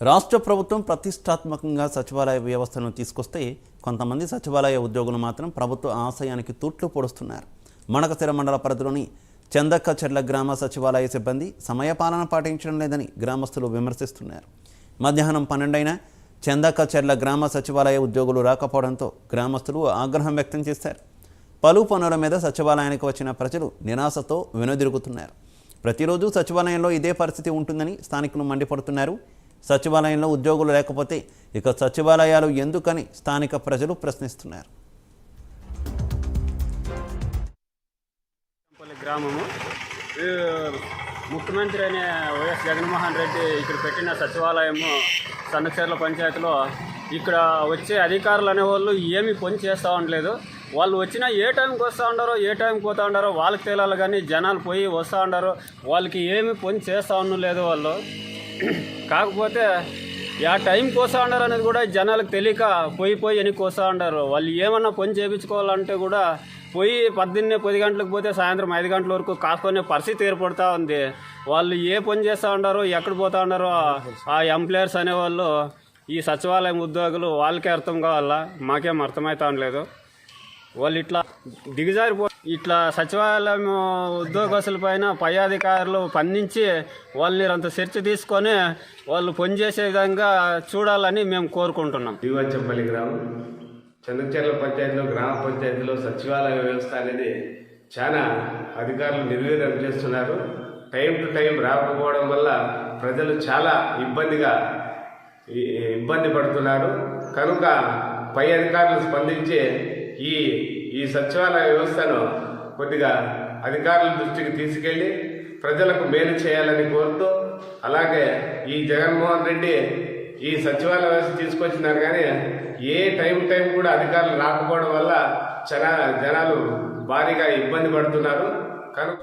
రాష్ట్ర ప్రభుత్వం ప్రతిష్టాత్మకంగా సచివాలయ వ్యవస్థను తీసుకొస్తే కొంతమంది సచివాలయ ఉద్యోగులు మాత్రం ప్రభుత్వ ఆశయానికి తూట్లు పొడుస్తున్నారు. మణకసిర మండల పరిధిలోని చెందక్కచెర్ల గ్రామ సచివాలయ సిబ్బంది సమయపాలన పాటించడం లేదని గ్రామస్తులు విమర్శిస్తున్నారు. మధ్యాహ్నం పన్నెండైన చెందక్కచెర్ల గ్రామ సచివాలయ ఉద్యోగులు రాకపోవడంతో గ్రామస్తులు ఆగ్రహం వ్యక్తం చేశారు. పలు పనుల మీద సచివాలయానికి వచ్చిన ప్రజలు నిరాశతో వెనుదిరుగుతున్నారు. ప్రతిరోజు సచివాలయంలో ఇదే పరిస్థితి ఉంటుందని స్థానికులు మండిపడుతున్నారు. సచివాలయంలో ఉద్యోగులు లేకపోతే ఇక సచివాలయాలు ఎందుకని స్థానిక ప్రజలు ప్రశ్నిస్తున్నారు. గ్రామము. ముఖ్యమంత్రి అనే వైఎస్ జగన్మోహన్ రెడ్డి ఇక్కడ పెట్టిన సచివాలయము సన్నచర్ల పంచాయతీలో ఇక్కడ వచ్చే అధికారులు అనేవాళ్ళు ఏమి పని చేస్తూ ఉండలేదు. వాళ్ళు వచ్చినా ఏ టైంకి వస్తూ ఉండారో ఏ టైంకి పోతూ ఉండారో వాళ్ళకి తేలాలి కానీ జనాలు పోయి వస్తూ ఉండారు. వాళ్ళకి ఏమి పని చేస్తూ ఉండలేదు వాళ్ళు. కాకపోతే ఆ టైం కోసా ఉండరు అనేది కూడా జనాలకు తెలియక పోయి పోయి ఎనికి కోసా ఉండరు వాళ్ళు ఏమన్నా పని చేయించుకోవాలంటే కూడా పోయి పద్దెన్నే పది గంటలకు పోతే సాయంత్రం ఐదు గంటల వరకు కాసుకునే పరిస్థితి ఏర్పడుతూ ఉంది. వాళ్ళు ఏ పని చేస్తూ ఉండారో ఎక్కడ పోతూ ఉండారో ఆ ఎంప్లాయర్స్ అనేవాళ్ళు ఈ సచివాలయం ఉద్యోగులు వాళ్ళకే అర్థం కావాలా? మాకేం అర్థమవుతా ఉండలేదు వాళ్ళు ఇట్లా దిగజారిపో ఇట్లా సచివాలయం ఉద్యోగస్తుల పైన పై అధికారులు స్పందించి వాళ్ళని అంత చర్చ తీసుకొని వాళ్ళు పనిచేసే విధంగా చూడాలని మేము కోరుకుంటున్నాం. దివచ్చంపల్లి గ్రామం చంద్రచర్ల పంచాయతీలో గ్రామ పంచాయతీలో సచివాలయ వ్యవస్థ అనేది చాలా అధికారులు నిర్వీర్యం చేస్తున్నారు. టైం టు టైం రాకపోవడం వల్ల ప్రజలు చాలా ఇబ్బందిగా ఈ- ఇబ్బంది పడుతున్నారు. కనుక పై అధికారులు స్పందించి ఈ ఈ సచివాలయ వ్యవస్థను కొద్దిగా అధికారుల దృష్టికి తీసుకెళ్ళి ప్రజలకు మేలు చేయాలని కోరుతూ అలాగే ఈ జగన్మోహన్ రెడ్డి ఈ సచివాలయ వ్యవస్థ తీసుకొచ్చినారు కానీ ఏ టైం టైం కూడా అధికారులు రాకపోవడం వల్ల చాలా జనాలు భారీగా ఇబ్బంది పడుతున్నారు. కనుక